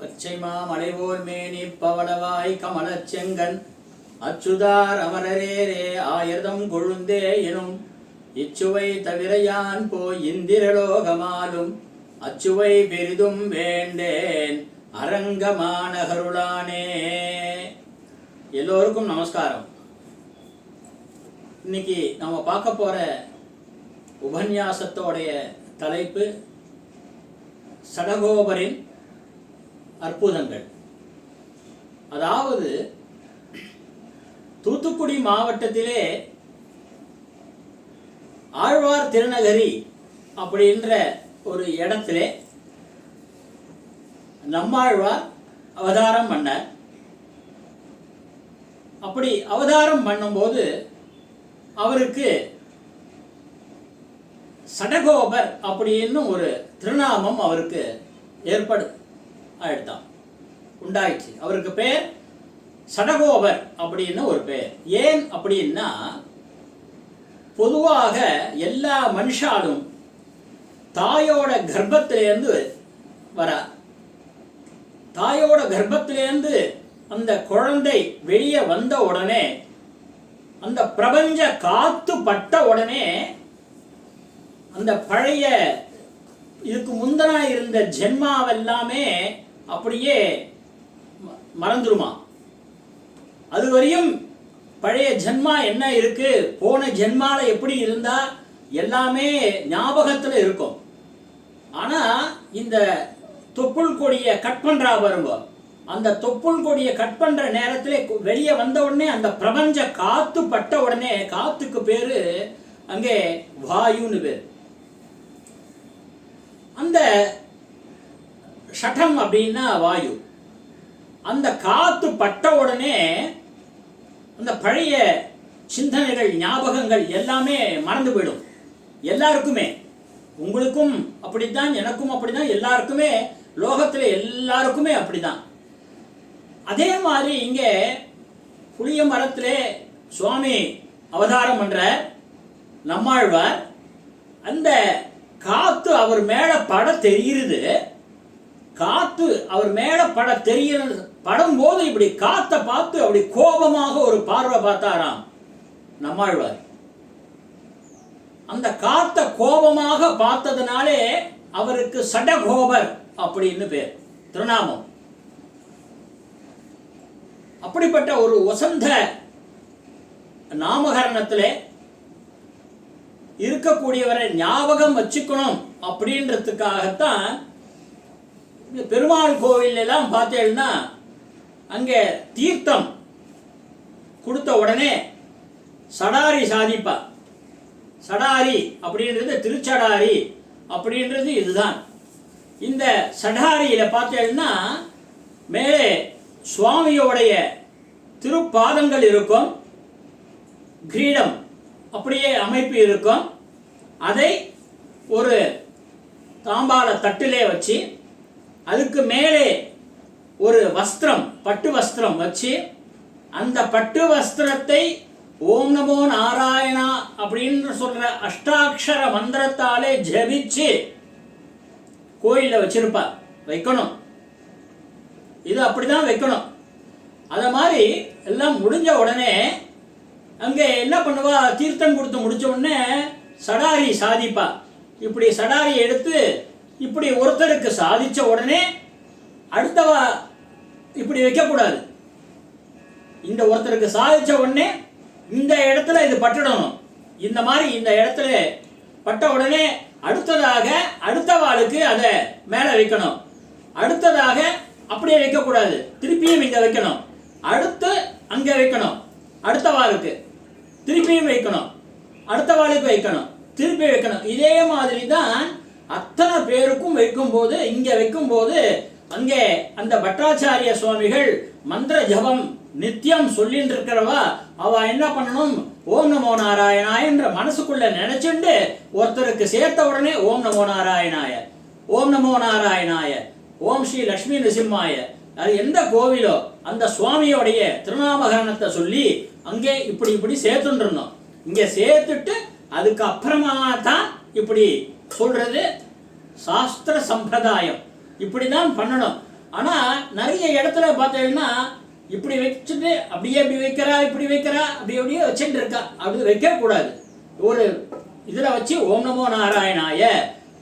பச்சைமா மலைவோர் மேனி பவளவாய் கமலச் செங்கன் அச்சுதார் அமரரேரே ஆயிரதம் கொழுந்தே எனும் இச்சுவை தவிர யான் போய் இந்திரலோகமாலும் அச்சுவை பெரிதும் வேண்டேன் அரங்கமானகருளானே எல்லோருக்கும் நமஸ்காரம். இன்னைக்கு நம்ம பார்க்க போற உபன்யாசத்தோடைய தலைப்பு சடகோபரின் அற்புதங்கள். அதாவது தூத்துக்குடி மாவட்டத்திலே ஆழ்வார் திருநகரி அப்படின்ற ஒரு இடத்திலே நம்மாழ்வார் அவதாரம் பண்ணார். அப்படி அவதாரம் பண்ணும்போது அவருக்கு சடகோபர் அப்படின்னு ஒரு திருநாமம் அவருக்கு ஏற்படு ஆயிடுதான். உண்டாயிடுச்சு. அவருக்கு பேர் சடகோபர் அப்படின்னு ஒரு பேர். ஏன் அப்படின்னா பொதுவாக எல்லா மனுஷாலும் தாயோட கர்ப்பத்திலேருந்து வரா தாயோட கர்ப்பத்திலேருந்து அந்த குழந்தை வெளியே வந்த உடனே அந்த பிரபஞ்ச காத்து பட்ட உடனே அந்த பழைய இதுக்கு முந்தனா இருந்த ஜென்மாவெல்லாமே அப்படியே மறந்துருமா? அது வரையும் பழைய ஜென்மா என்ன இருக்கு? போன ஜென்மால எப்படி இருந்தா எல்லாமே ஞாபகத்துல இருக்கும். ஆனா இந்த தொப்புள் கொடியை கட் பண்றா பாருங்க. அந்த தொப்புள் கொடியை கட் பண்ற நேரத்தில் வெளியே வந்த உடனே அந்த பிரபஞ்ச காத்து பட்ட உடனே காத்துக்கு பேரு அங்கே வாயுன்னு பேர். அந்த ஷடம் அப்படின்னா வாயு. அந்த காத்து பட்ட உடனே அந்த பழைய சிந்தனைகள் ஞாபகங்கள் எல்லாமே மறந்து போயிடும். எல்லாருக்குமே. உங்களுக்கும் அப்படித்தான் எனக்கும் அப்படிதான் எல்லாருக்குமே லோகத்தில் எல்லாருக்குமே அப்படிதான் அதே மாதிரி இங்கே புளிய மரத்திலே சுவாமி அவதாரம் பண்ற நம்மாழ்வார். அந்த காத்து அவர் மேல பட தெரியுது. காத்து அவர் மேல பட தெரிய படும் போது இப்படி காத்தை பார்த்து அப்படி கோபமாக ஒரு பார்வை பார்த்தாராம். நம்மாழ்வார். அந்த காத்த கோபமாக பார்த்ததுனாலே அவருக்கு சடகோபர் அப்படின்னு பேர். திருநாமம். அப்படிப்பட்ட ஒரு வசந்த நாமகரணத்திலே இருக்கக்கூடியவரை ஞாபகம் வச்சுக்கணும் அப்படின்றதுக்காகத்தான் பெருமாள் கோவில் எல்லாம் பார்த்தேன்னா அங்கே தீர்த்தம் கொடுத்த உடனே சடாரி சாதிப்பா. சடாரி அப்படின்றது திருச்சடாரி அப்படின்றது இதுதான். இந்த சடாரியில் பார்த்தேன்னா மேலே சுவாமியோடைய திருப்பாதங்கள் இருக்கும் கிரீடம் அப்படியே அமைப்பு இருக்கும். அதை ஒரு தாம்பால தட்டிலே வச்சு அதுக்கு மேலே ஒரு வஸ்திரம் பட்டு வஸ்திரம் வச்சு அந்த பட்டு வஸ்திரத்தை ஓம் நமோ நாராயணா அப்படின்னு சொல்ற அஷ்டாட்சர மந்திரத்தாலே ஜெபிச்சு கோயிலில் வச்சிருப்பா. வைக்கணும். இது அப்படிதான் வைக்கணும். அதை மாதிரி எல்லாம் முடிஞ்ச உடனே அங்கே என்ன பண்ணுவா? தீர்த்தம் கொடுத்து முடிச்ச உடனே சடாரி சாதிப்பா. இப்படி சடாரி எடுத்து இப்படி ஒருத்தருக்கு சாதிச்ச உடனே அடுத்தவ இப்படி வைக்கக்கூடாது. இந்த ஒருத்தருக்கு சாதிச்ச உடனே இந்த இடத்துல இது பட்டுடணும். இந்த மாதிரி இந்த இடத்துல பட்ட உடனே அடுத்ததாக அடுத்த வாளுக்கு அதை மேலே வைக்கணும். அடுத்ததாக அப்படியே வைக்கக்கூடாது. திருப்பியும் இங்கே வைக்கணும். அடுத்து அங்கே வைக்கணும். அடுத்த வாளுக்கு. திருப்பியும் வைக்கணும். அடுத்த வாளுக்கு வைக்கணும். திருப்பி வைக்கணும். இதே மாதிரி தான் அத்தனை பேருக்கும் வைக்கும்போது இங்கே வைக்கும்போது அங்கே அந்த பட்டாச்சாரிய சுவாமிகள் மந்திர ஜபம் நித்தியம் சொல்லிட்டு இருக்கிறவா அவ என்ன பண்ணணும்? ஓம் நமோ நாராயணாய என்ற மனசுக்குள்ள நினைச்சுண்டு ஒருத்தருக்கு சேர்த்த உடனே ஓம் நமோ நாராயணாய ஓம் நமோ நாராயணாய ஓம் ஸ்ரீ லக்ஷ்மி நரசிம்மாய. அது எந்த கோவிலோ அந்த சுவாமியோடைய திருநாமகரணத்தை சொல்லி அங்கே இப்படி இப்படி சேர்த்துட்டு இங்க சேர்த்துட்டு அதுக்கு அப்புறமா தான் இப்படி சொல்றது சாஸ்திர சம்பிரதாயம். இப்படிதான் பண்ணணும். ஆனா நிறைய இடத்துல பார்த்தீங்கன்னா இப்படி வச்சுட்டு அப்படியே இப்படி வைக்கிறா இப்படி வைக்கிறா அப்படி அப்படியே வச்சுட்டு இருக்கா. அப்படி வைக்க கூடாது ஒரு இதில் வச்சு ஓம் நமோ நாராயணாய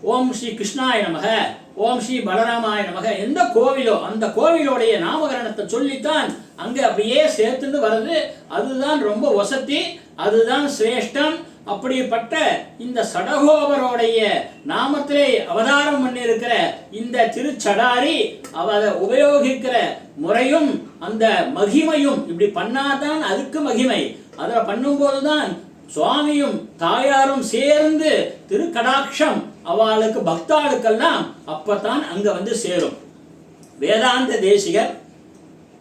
ஓம் ஸ்ரீ கிருஷ்ணாய நமக ஓம் ஸ்ரீ பலராமாய நமக எந்த கோவிலோ அந்த கோவிலோடைய நாமகரணத்தை சொல்லித்தான் அங்கே அப்படியே சேர்த்துட்டு வர்றது. அதுதான் ரொம்ப வசதி அதுதான் சிரேஷ்டம் அப்படிப்பட்ட இந்த சடகோபரோடைய நாமத்திலே அவதாரம் பண்ணியிருக்கிற இந்த திருச்சடாரி அவ உபயோகிக்கிற முறையும் அந்த மகிமையும் இப்படி பண்ணாதான் அதுக்கு மகிமை. அதில் பண்ணும்போதுதான் சுவாமியும் தாயாரும் சேர்ந்து திருக்கடாட்சம் அவளுக்கு பக்தாளுக்கெல்லாம் அப்பத்தான் அங்க வந்து சேரும். வேதாந்த தேசிகர்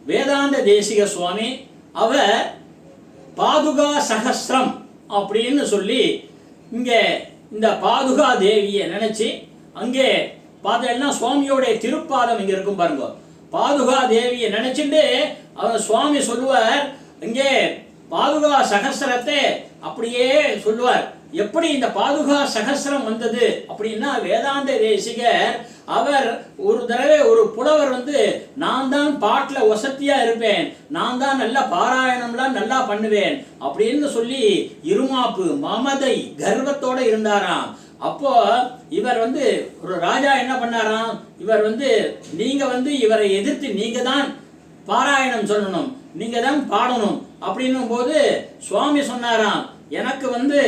வேதாந்த தேசிக சுவாமி அவ பாதுகா சகசிரம் அப்படின்னு சொல்லி இங்கே இந்த பாதுகா தேவியை நினச்சி அங்கே பார்த்தேன்னா சுவாமியோடைய திருப்பாதம் இங்கே இருக்கும் பாருங்க. பாதுகா தேவியை நினச்சிட்டு அவர் சுவாமி சொல்லுவார் இங்கே பாதுகா சகசரத்தை அப்படியே சொல்லுவார். எப்படி இந்த பாதுகா சகசிரம் வந்தது அப்படின்னா வேதாந்த தேசிகர் அவர் ஒரு தடவை ஒரு புலவர் வந்து நான் தான் பாட்டில் வசத்தியா இருப்பேன் நான் தான் நல்லா பாராயணம்லாம் நல்லா பண்ணுவேன் அப்படின்னு சொல்லி இருமாப்பு மமதை கர்வத்தோட இருந்தாராம். அப்போ இவர் வந்து ஒரு ராஜா என்ன பண்ணாராம்? இவர் வந்து நீங்க வந்து இவரை எதிர்த்து நீங்க தான் பாராயணம் சொல்லணும் நீங்க தான் பாடணும் அப்படின்னும் போது சுவாமி சொன்னாராம். எனக்கு வந்து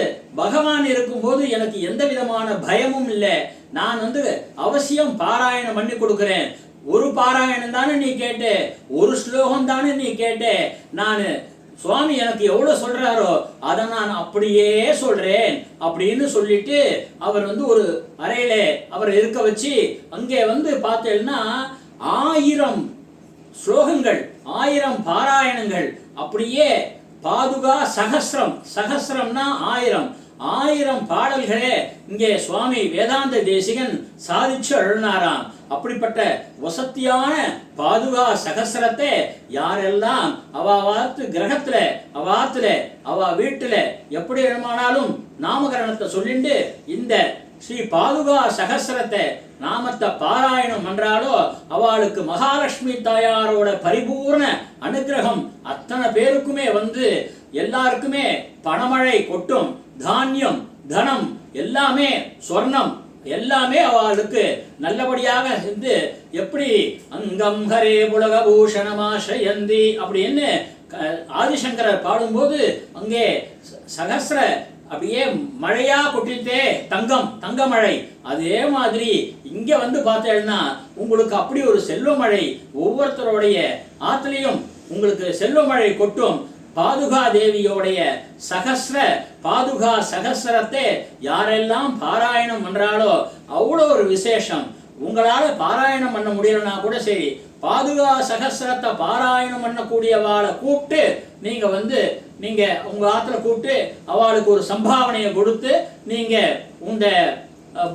பகவான் இருக்கும்போது எனக்கு எந்த விதமான பயமும் இல்லை. நான் வந்து அவசியம் பாராயணம் பண்ணி கொடுக்குறேன். ஒரு பாராயணம் தானே நீ கேட்டு. ஒரு ஸ்லோகம் தானே நீ கேட்டு. நான் சுவாமி எனக்கு எவ்வளோ சொல்றாரோ அதை நான் அப்படியே சொல்றேன் அப்படின்னு சொல்லிட்டு அவர் வந்து ஒரு அறையில அவர் இருக்க வச்சு அங்கே வந்து பார்த்தேன்னா ஆயிரம் ஸ்லோகங்கள் ஆயிரம் பாராயணங்கள் அப்படியே பாதுகா சகசிரம். சகசிரம்னா ஆயிரம். ஆயிரம் பாடல்களே இங்கே சுவாமி வேதாந்த தேசிகன் சாதிச்சு அழுனாராம் அப்படிப்பட்ட வசத்தியான பாதுகா சகஸ்ரத்தை யாரெல்லாம் அவ வாத்து கிரகத்துல அவாத்துல அவ வீட்டுல எப்படி வேணுமானாலும் நாமகரணத்தை சொல்லிண்டு இந்த ஸ்ரீ பாதுகா சகசரத்தை நாமத்தை பாராயணம் பண்றாலோ அவளுக்கு மகாலட்சுமி தாயாரோட பரிபூர்ண அனுகிரகம் அத்தனை பேருக்குமே வந்து எல்லாருக்குமே பணமழை கொட்டும் தானியம் தனம் எல்லாமே சொர்ணம் எல்லாமே அவளுக்கு நல்லபடியாக இருந்து எப்படி அங்கம் ஹரே புலக பூஷணமாஷயந்தி அப்படின்னு ஆதிசங்கரர் பாடும்போது அங்கே ச- அப்படியே மழையா கொட்டிட்டே தங்கம் தங்க மழை அதே மாதிரி இங்க வந்து பார்த்தேன்னா உங்களுக்கு அப்படி ஒரு செல்வ மழை ஒவ்வொருத்தருடைய ஆத்துலயும் உங்களுக்கு செல்வ மழை கொட்டும். பாதுகா தேவியோடைய சகஸ்ர பாதுகா சகஸ்ரத்தை யாரெல்லாம் பாராயணம் பண்றாளோ அவ்வளோ ஒரு விசேஷம். உங்களால பாராயணம் பண்ண முடியலன்னா கூட சரி பாதுகா சகசிரத்தை பாராயணம் பண்ணக்கூடியவாளை கூப்பிட்டு நீங்க வந்து நீங்க உங்க ஆத்துல கூப்பிட்டு அவளுக்கு ஒரு சம்பாவனையை கொடுத்து நீங்க உங்க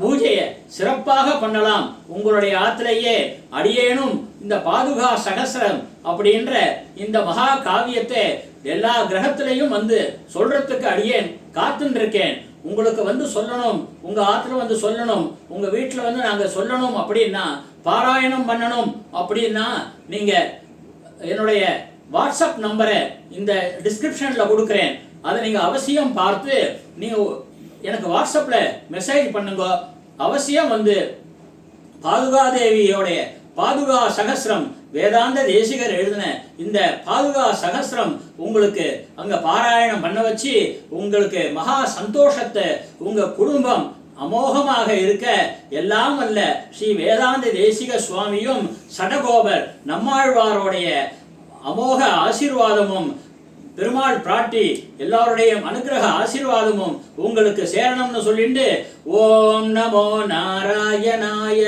பூஜையை சிறப்பாக பண்ணலாம். உங்களுடைய ஆத்திலேயே அடியேனும் இந்த பாதுகா சகஸ்ரம் அப்படின்ற இந்த மகா காவியத்தை எல்லா கிரகத்திலையும் வந்து சொல்றதுக்கு அடியேன் காத்துன்னு இருக்கேன் உங்களுக்கு வந்து சொல்லணும் உங்கள் ஆற்றுல வந்து சொல்லணும் உங்கள் வீட்டில் வந்து நாங்கள் சொல்லணும் அப்படின்னா பாராயணம் பண்ணணும் அப்படின்னா நீங்கள் என்னுடைய வாட்ஸ்அப் நம்பரை இந்த டிஸ்கிரிப்ஷனில் கொடுக்குறேன். அதை நீங்கள் அவசியம் பார்த்து நீங்கள் எனக்கு வாட்ஸ்அப்பில் மெசேஜ் பண்ணுங்க. அவசியம் வந்து பாதுகாதேவியோடைய பாதுகா சகசிரம். வேதாந்த தேசிகர் எழுதின இந்த பாதுகா சகசிரம் உங்களுக்கு அங்க பாராயணம் பண்ண வச்சு உங்களுக்கு மகா சந்தோஷத்தை உங்க குடும்பம் அமோகமாக இருக்க எல்லாம் அல்ல. ஸ்ரீ வேதாந்த தேசிக சுவாமியும் சடகோபர் நம்மாழ்வாரோடைய அமோக ஆசீர்வாதமும் பெருமாள் பிராட்டி எல்லாருடைய அனுக்கிரக ஆசீர்வாதமும் உங்களுக்கு சேரணும்னு சொல்லிட்டு ஓம் நமோ நாராயணாய.